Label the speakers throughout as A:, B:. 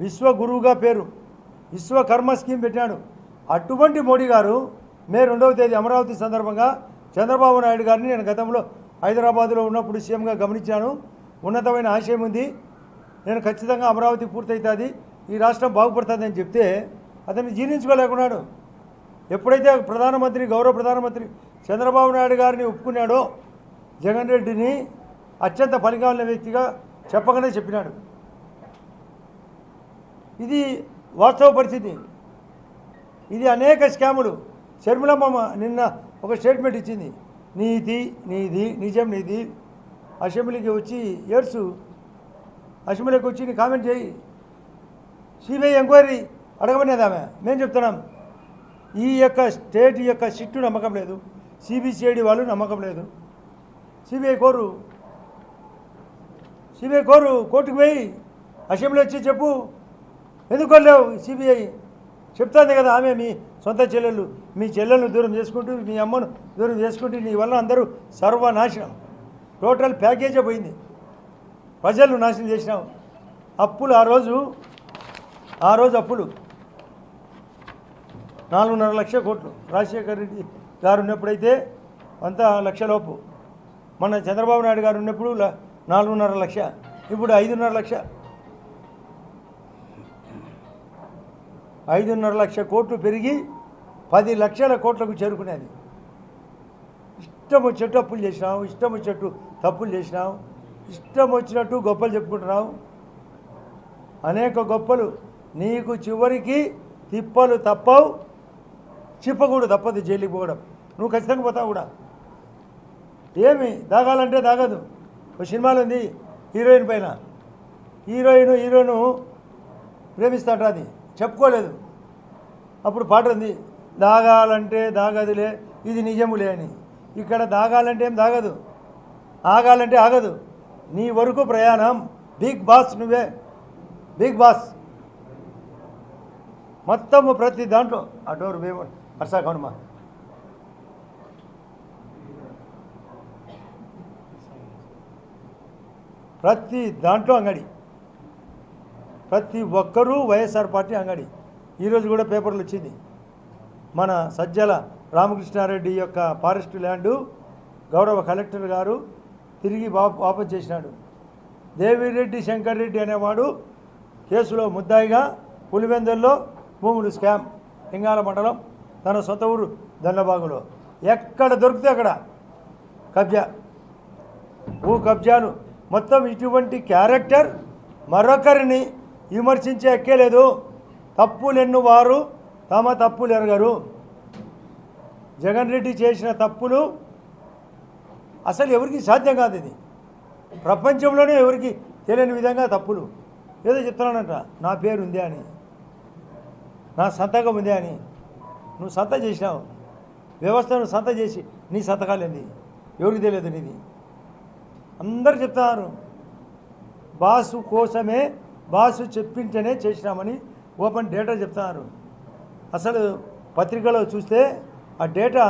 A: విశ్వగురువుగా పేరు. విశ్వకర్మ స్కీమ్ పెట్టాడు అటువంటి మోడీ గారు మే రెండవ తేదీ అమరావతి సందర్భంగా చంద్రబాబు నాయుడు గారిని నేను గతంలో హైదరాబాద్లో ఉన్నప్పుడు సీఎంగా గమనించాను. ఉన్నతమైన ఆశయం ఉంది. నేను ఖచ్చితంగా అమరావతి పూర్తవుతుంది. ఈ రాష్ట్రం బాగుపడుతుందని చెప్తే అతన్ని జీర్ణించుకోలేకున్నాడు. ఎప్పుడైతే ప్రధానమంత్రి గౌరవ ప్రధానమంత్రి చంద్రబాబు నాయుడు గారిని ఒప్పుకున్నాడో జగన్ రెడ్డిని అత్యంత ఫలికాల వ్యక్తిగా చెప్పగానే చెప్పినాడు. ఇది వాస్తవ పరిస్థితి. ఇది అనేక స్కాములు. షర్మిలమ్మ నిన్న ఒక స్టేట్మెంట్ ఇచ్చింది. నీతి నీది నిజం నీది. అసెంబ్లీకి వచ్చి ఏడ్సు అసెంబ్లీకి వచ్చి నీ కామెంట్ చేయి. సిబిఐ ఎంక్వైరీ అడగమనేది ఆమె. మేము చెప్తున్నాం. ఈ యొక్క స్టేట్ యొక్క సిట్టు నమ్మకం లేదు. సిబిసిఐడి వాళ్ళు నమ్మకం లేదు. సిబిఐ కోరు. సిబిఐ కోరు కోర్టుకు పోయి అసెంబ్లీ వచ్చి చెప్పు. ఎందుకు లేవు సిబిఐ చెప్తాంది కదా ఆమె మీ సొంత చెల్లెళ్ళు. మీ చెల్లెలను దూరం చేసుకుంటూ మీ అమ్మను దూరం చేసుకుంటూ నీ వల్ల అందరూ సర్వనాశనం. టోటల్ ప్యాకేజే పోయింది. ప్రజలు నాశనం చేసినాం. అప్పులు ఆ రోజు ఆ రోజు అప్పులు. నాలుగున్నర లక్ష కోట్లు. రాజశేఖర్ రెడ్డి గారు ఉన్నప్పుడైతే అంతా లక్షలోపు మన చంద్రబాబు నాయుడు గారు ఉన్నప్పుడు నాలుగున్నర లక్ష. ఇప్పుడు ఐదున్నర లక్ష. ఐదున్నర లక్ష కోట్లు పెరిగి పది లక్షల కోట్లకు చేరుకునేది. ఇష్టం వచ్చేట్టు అప్పులు చేసినావు ఇష్టం వచ్చేట్టు తప్పులు చేసినావు ఇష్టం వచ్చినట్టు గొప్పలు చెప్పుకుంటున్నావు అనేక గొప్పలు నీకు చివరికి తిప్పలు తప్పవు చిప్పకూడదు తప్పదు జైలుకి పోవడం. నువ్వు ఖచ్చితంగా పోతావు కూడా. ఏమి? దాగాలంటే దాగదు. ఒక సినిమాలు ఉంది హీరోయిన్ పైన. హీరోయిన్ హీరోను ప్రేమిస్తాట అది. చెప్పుకోలేదు. అప్పుడు పాట ఉంది దాగాలంటే దాగదులే ఇది నిజములే అని. ఇక్కడ దాగాలంటే ఏం దాగదు? ఆగాలంటే ఆగదు. నీ వరకు ప్రయాణం. బిగ్ బాస్ నువ్వే. Big boss. మొత్తము ప్రతి దాంట్లో. ఆ డోర్ వేమ అర్సా ప్రతి దాంట్లో అంగడి. ప్రతి ఒక్కరూ వైఎస్ఆర్ పార్టీ అంగడి. ఈరోజు కూడా పేపర్లు వచ్చింది. మన సజ్జల రామకృష్ణారెడ్డి యొక్క ఫారెస్ట్ ల్యాండు గౌరవ కలెక్టర్ గారు తిరిగి వా వాపసు చేసినాడు. దేవిరెడ్డి శంకర్ రెడ్డి అనేవాడు కేసులో ముద్దాయిగా పులివెందుల్లో భూములు స్కామ్. లింగాల మండలం తన సొంత ఊరు దండబాగులో ఎక్కడ దొరికితే అక్కడ కబ్జా. భూ కబ్జాలు. మొత్తం ఇటువంటి క్యారెక్టర్ మరొకరిని విమర్శించే ఎక్కేలేదు తప్పులెన్ను వారు తమ తప్పులు ఎరగరు. జగన్ రెడ్డి చేసిన తప్పులు అసలు ఎవరికి సాధ్యం కాదు ఇది. ప్రపంచంలోనే ఎవరికి తెలియని విధంగా తప్పులు. ఏదో చెప్తున్నానంట నా పేరు ఉంది అని. నా సంతకం ఉంది అని. నువ్వు సంత చేసినావు. వ్యవస్థను సంత చేసి నీ సంతకాలేంది ఎవరికి తెలియదు నీది. అందరు చెప్తున్నారు బాసు కోసమే బాసు చెప్పింటేనే చేసినామని ఓపెన్ డేటా చెప్తున్నారు. అసలు పత్రికలో చూస్తే ఆ డేటా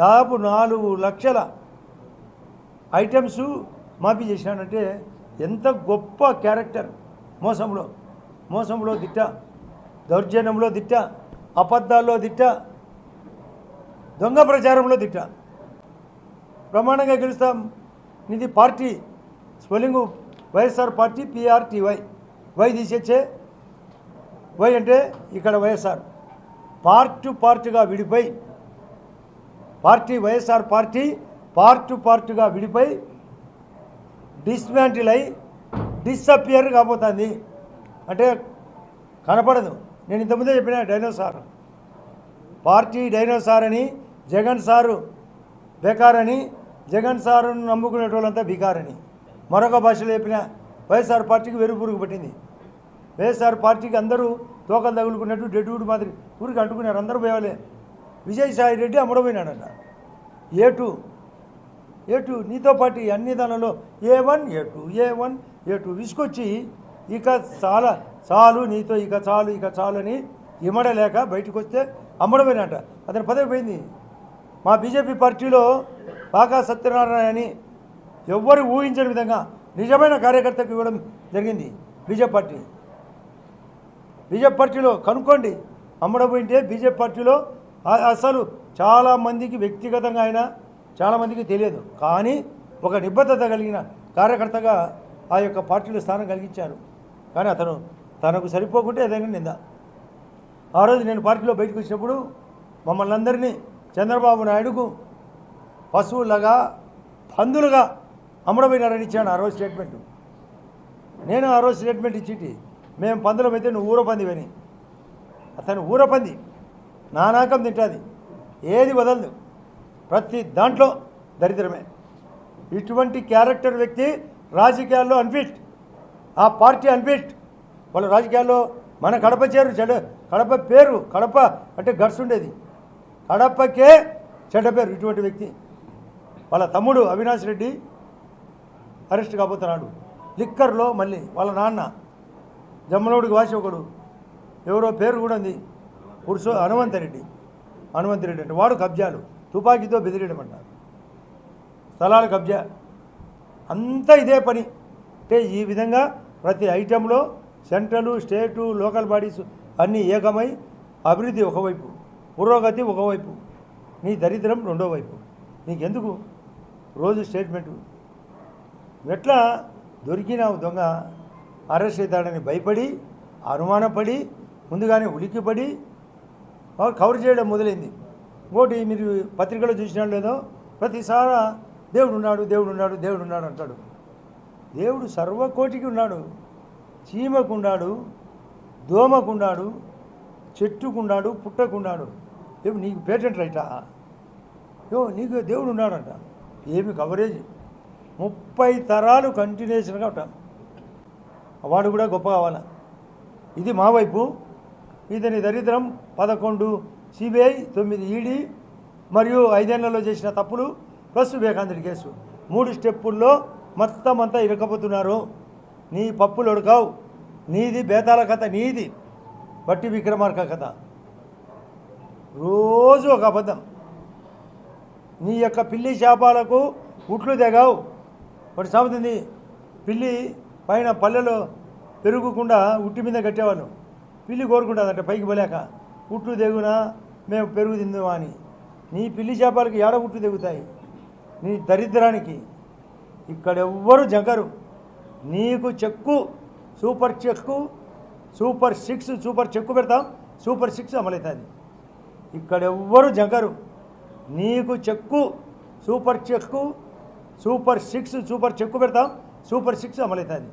A: దాదాపు నాలుగు లక్షల ఐటమ్స్ మాఫీ చేసినాడంటే ఎంత గొప్ప క్యారెక్టర్. మోసంలో మోసంలో దిట్ట దౌర్జన్యంలో దిట్ట అబద్ధాల్లో దిట్ట దొంగ ప్రచారంలో దిట్ట. ప్రమాణంగా గెలుస్తాం. ఇది పార్టీ స్వలింగు వైఎస్ఆర్ పార్టీ పిఆర్టీవై. వై తీసేచ్చే? వై అంటే ఇక్కడ వైఎస్ఆర్. పార్ట్ పార్ట్గా విడిపోయి పార్టీ వైఎస్ఆర్ పార్టీ పార్ట్ పార్ట్గా విడిపోయి డిస్మాంటిల్ అయి డిసపియర్ కాబోతుంది. అంటే కనపడదు. నేను ఇంతకుముందే చెప్పిన డైనోసార్. పార్టీ డైనోసార్ అని జగన్ సారు బేకారని జగన్ సారును నమ్ముకునేటోళ్ళంతా బికారని. మరొక భాష లేపిన వైఎస్ఆర్ పార్టీకి వెరుపురుగు పట్టింది. వైఎస్ఆర్ పార్టీకి అందరూ తోకలు తగులుకున్నట్టు డెడ్యూడ్ మాదిరి ఊరికి అంటుకున్నారు. అందరూ పోయాలే విజయసాయి రెడ్డి అమ్మడపోయినాడట ఏ టూ? A two? నీతో పాటు అన్ని దానిలో A one A two A one A two విసుకొచ్చి ఇక చాలా చాలు నీతో ఇక చాలు ఇక చాలు అని ఇమ్మడలేక బయటకు వస్తే అమ్మడమేనట అతని పదవి పోయింది. మా బీజేపీ పార్టీలో బాగా సత్యనారాయణ అని ఎవ్వరు ఊహించని విధంగా నిజమైన కార్యకర్తకు ఇవ్వడం జరిగింది బీజేపీ పార్టీ. బీజేపీ పార్టీలో కనుక్కోండి. అమ్మడపోయింటే బీజేపీ పార్టీలో అసలు చాలామందికి వ్యక్తిగతంగా ఆయన చాలామందికి తెలియదు. కానీ ఒక నిబద్ధత కలిగిన కార్యకర్తగా ఆ యొక్క పార్టీలో స్థానం కలిగించారు. కానీ అతను తనకు సరిపోకుంటే ఏదైనా నింద. ఆ రోజు నేను పార్టీలో బయటకు వచ్చినప్పుడు మమ్మల్ని అందరినీ చంద్రబాబు నాయుడుకు పశువులగా పందులుగా అమ్మడపోయినారని ఇచ్చాను ఆ రోజు స్టేట్మెంట్ నేను ఆ రోజు స్టేట్మెంట్ ఇచ్చిటి మేము పందులం అయితే నువ్వు ఊరపందివని అతను ఊరపంది నానాకం తింటుంది. ఏది వదలదు. ప్రతి దాంట్లో దరిద్రమే. ఇటువంటి క్యారెక్టర్ వ్యక్తి రాజకీయాల్లో అన్ఫిట్ ఆ పార్టీ అన్ఫిట్ వాళ్ళ రాజకీయాల్లో మన కడప చేరు చెడ కడప పేరు కడప అంటే గడ్స్ ఉండేది. కడపకే చెడ్డ పేరు ఇటువంటి వ్యక్తి. వాళ్ళ తమ్ముడు అవినాష్ రెడ్డి అరెస్ట్ కాబోతున్నాడు. లిక్కర్లో మళ్ళీ వాళ్ళ నాన్న జమ్మలోడికి వాసి ఒకడు. ఎవరో పేరు కూడా ఉంది. పురుషో హనుమంతరెడ్డి హనుమంతరెడ్డి అంటే వాడు కబ్జాలు. తుపాకీతో బెదిరియడం అంటారు స్థలాల కబ్జా. అంతా ఇదే పని. అంటే ఈ విధంగా ప్రతి ఐటెంలో సెంట్రల్ స్టేటు లోకల్ బాడీస్ అన్నీ ఏకమై అభివృద్ధి ఒకవైపు పురోగతి ఒకవైపు నీ దరిద్రం రెండో వైపు. నీకెందుకు? రోజు స్టేట్మెంటు. ఎట్లా దొరికిన దొంగ? అరెస్ట్ అవుతాడని భయపడి అనుమానపడి ముందుగానే ఉలిక్కిపడి కవర్ చేయడం మొదలైంది. ఇంకోటి మీరు పత్రికలో చూసినాడు లేదో ప్రతిసారి దేవుడు ఉన్నాడు దేవుడు ఉన్నాడు దేవుడు ఉన్నాడు అంటాడు. దేవుడు సర్వకోటికి ఉన్నాడు. చీమకున్నాడు దోమకున్నాడు చెట్టుకున్నాడు పుట్టకున్నాడు ఏమి నీకు పేటెంట్ రైటా? యో నీకు దేవుడు ఉన్నాడంట ఏమి కవరేజ్? ముప్పై తరాలు కంటిన్యూషన్గా ఉంటాం. వాడు కూడా గొప్ప కావాల? ఇది మా వైపు. ఇతని దరిద్రం పదకొండు సిబిఐ తొమ్మిది ఈడీ మరియు ఐదేళ్ళలో చేసిన తప్పులు ప్లస్ వివేకాంధ్రుడి కేసు. మూడు స్టెప్పుల్లో మొత్తం అంతా ఇరకపోతున్నారు నీ పప్పులు ఉడకావు. నీది బేతాల కథ నీది బట్టి విక్రమార్క కథ. రోజు ఒక అబద్ధం. నీ యొక్క పిల్లి శాపాలకు ఉట్లు తెగావు. ఒకటి సాగుతుంది పిల్లి పైన పల్లెలో పెరుగుకుండా ఉట్టి మీద కట్టేవాళ్ళు పిల్లి కోరుకుంటుందంట పైకి పోలేక. ఉట్లు తెగునా మేము పెరుగు తిందామా అని. నీ పిల్లి చేపలకి ఏడ ఉట్లు తెగుతాయి? నీ దరిద్రానికి. ఇక్కడ ఎవ్వరు జంకరు. నీకు check super check super six super check పెడతాం. సూపర్ సిక్స్ అమలవుతుంది ఇక్కడ ఎవ్వరు జంకరు. నీకు check super check super six super check పెడతాం. Super six అమలవుతుంది.